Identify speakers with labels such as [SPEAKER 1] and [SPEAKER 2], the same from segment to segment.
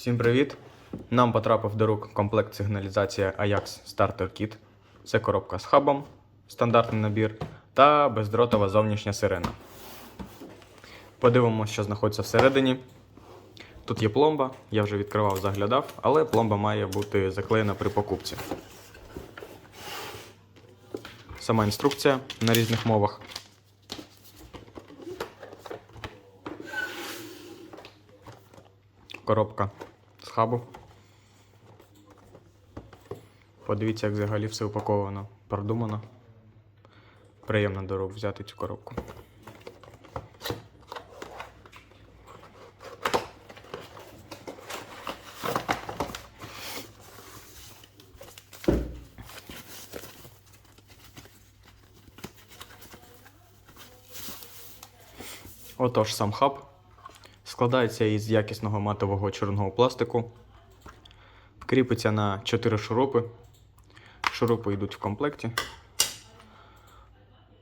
[SPEAKER 1] Всім привіт! Нам потрапив до рук комплект сигналізація Ajax Starter Kit. Це коробка з хабом, стандартний набір та бездротова зовнішня сирена. Подивимося, що знаходиться всередині. Тут є пломба, я вже відкривав, заглядав, але пломба має бути заклеєна при покупці. Сама інструкція на різних мовах. Коробка з хабу. Подивіться, як взагалі все упаковано, продумано. Приємно до рук взяти цю коробку. Отож, сам хаб складається із якісного матового чорного пластику. Кріпиться на 4 шурупи. Шурупи йдуть в комплекті.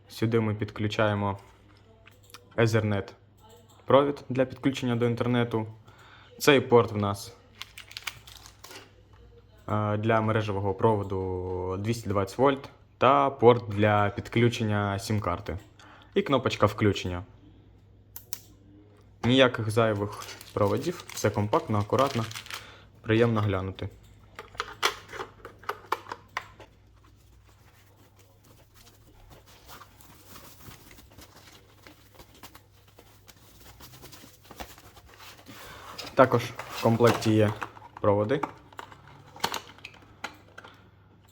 [SPEAKER 1] Сюди ми підключаємо Ethernet провід для підключення до інтернету. Цей порт в нас е, для мережевого проводу 220 вольт та порт для підключення сім-карти. І кнопочка включення. Ніяких зайвих проводів, все компактно, акуратно, приємно глянути. Також в комплекті є проводи.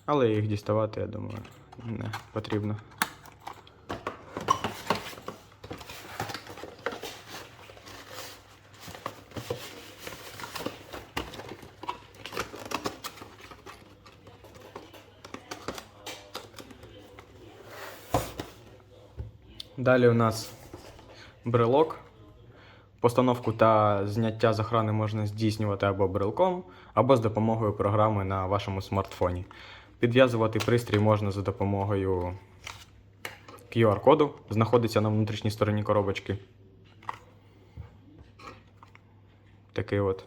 [SPEAKER 1] Але їх діставати, я думаю, не потрібно. Далі у нас брелок. Постановку та зняття з охрани можна здійснювати або брелком, або з допомогою програми на вашому смартфоні. Підв'язувати пристрій можна за допомогою QR-коду, знаходиться на внутрішній стороні коробочки. Такий от.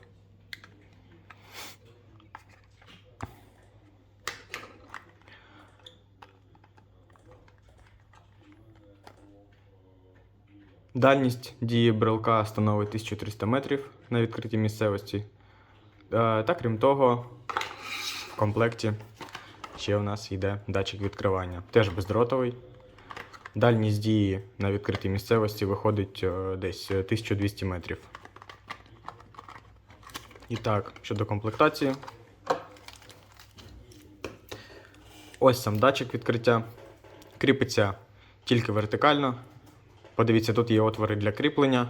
[SPEAKER 1] Дальність дії брелка становить 1300 метрів на відкритій місцевості. Е, Та крім того, в комплекті ще у нас йде датчик відкривання. Теж бездротовий. Дальність дії на відкритій місцевості виходить е, десь 1200 метрів. І так, щодо комплектації. Ось сам датчик відкриття. Кріпиться тільки вертикально. Подивіться, тут є отвори для кріплення.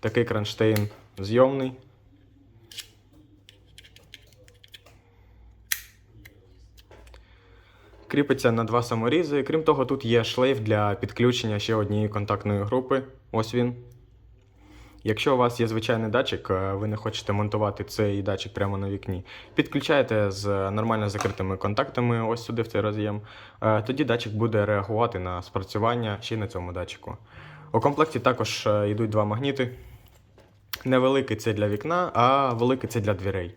[SPEAKER 1] Такий кронштейн зйомний. Кріпиться на два саморізи. Крім того, тут є шлейф для підключення ще однієї контактної групи. Ось він. Якщо у вас є звичайний датчик, е, ви не хочете монтувати цей датчик прямо на вікні, підключаєте з нормально закритими контактами ось сюди в цей роз'єм. Е, Тоді датчик буде реагувати на спрацювання ще й на цьому датчику. У комплекті також е, йдуть два магніти. Невеликий це для вікна, а великий це для дверей.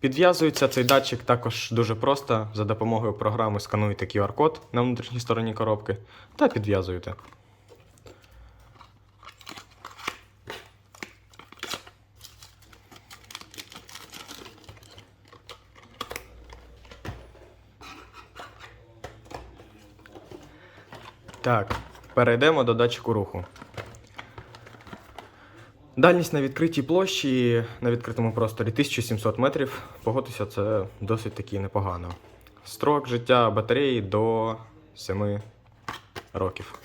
[SPEAKER 1] Підв'язується цей датчик також дуже просто. За допомогою програми скануєте QR-код на внутрішній стороні коробки та підв'язуєте. Так, перейдемо до датчику руху. Дальність на відкритій площі на відкритому просторі 1700 метрів. Погодьтеся, це досить таки непогано. Строк життя батареї до 7 років.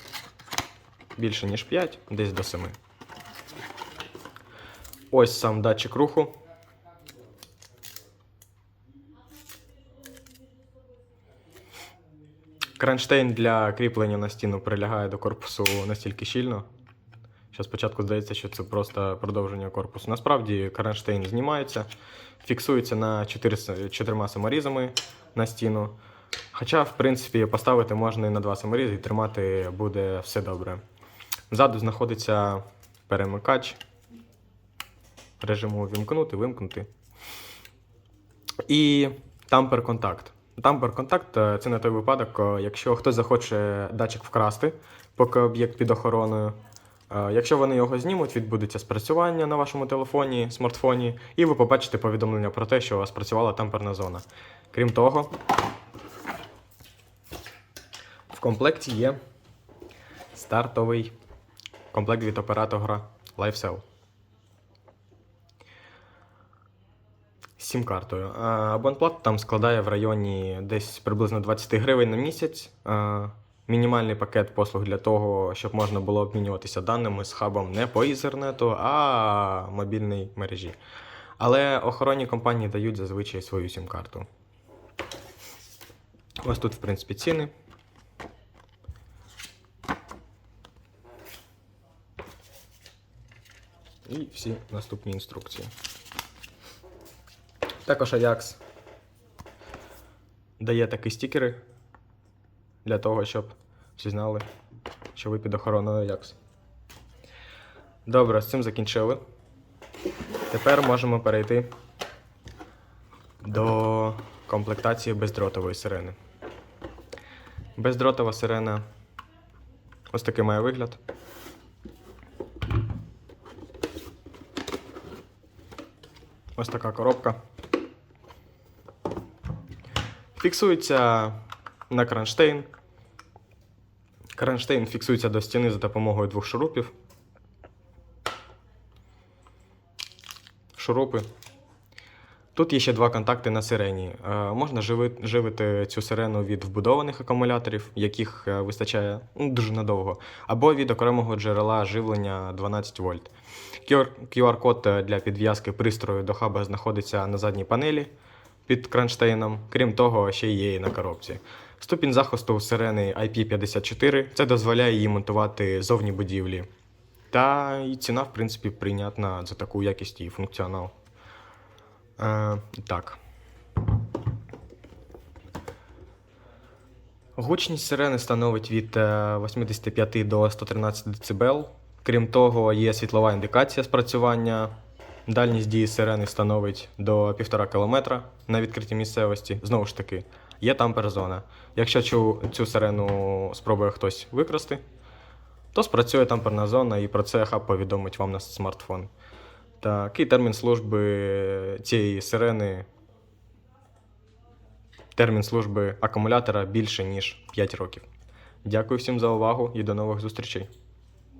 [SPEAKER 1] Більше, ніж 5, десь до 7. Ось сам датчик руху. Кронштейн для кріплення на стіну прилягає до корпусу настільки щільно, що спочатку здається, що це просто продовження корпусу. Насправді кронштейн знімається, фіксується на 4, с- чотирма саморізами на стіну. Хоча, в принципі, поставити можна і на два саморізи і тримати буде все добре. Ззаду знаходиться перемикач режиму вімкнути, вимкнути. І тампер контакт. Тампер контакт е, це на той випадок, е, якщо хтось захоче датчик вкрасти, поки об'єкт під охороною. Е, Якщо вони його знімуть, відбудеться спрацювання на вашому телефоні, смартфоні, і ви побачите повідомлення про те, що спрацювала тамперна зона. Крім того, в комплекті є стартовий комплект від оператора LifeCell. Сім-картою. Абонплата там складає в районі десь приблизно 20 гривень на місяць. Мінімальний пакет послуг для того, щоб можна було обмінюватися даними з хабом не по ізернету, а мобільній мережі. Але охоронні компанії дають зазвичай свою сім-карту. Ось тут, в принципі, ціни. І всі наступні інструкції. Також Ajax дає такі стікери для того, щоб всі знали, що ви під охороною Ajax. Добре, з цим закінчили. Тепер можемо перейти до комплектації бездротової сирени. Бездротова сирена ось такий має вигляд. Ось така коробка. Фіксується на кронштейн. Кронштейн фіксується до стіни за допомогою двох шурупів. Шурупи. Тут є ще два контакти на сирені. Е, можна живити цю сирену від вбудованих акумуляторів, яких е, вистачає ну, дуже надовго, або від окремого джерела живлення 12 вольт. QR QR-код е, для підв'язки пристрою до хаба знаходиться на задній панелі під кронштейном. Крім того, ще є і на коробці. Ступінь захисту сирени IP54 це дозволяє її монтувати зовні будівлі. Та і ціна, в принципі, прийнятна за таку якість і функціонал. Е, так. Гучність сирени становить від е, 85 до 113 дБ. Крім того, є світлова індикація спрацювання. Дальність дії сирени становить до 1,5 км на відкритій місцевості. Знову ж таки, є тампер-зона. Якщо цю, цю сирену спробує хтось викрасти, то спрацює тамперна зона і про це хаб повідомить вам на смартфон. Такий термін служби цієї сирени. Термін служби акумулятора більше, ніж 5 років. Дякую всім за увагу і до нових зустрічей.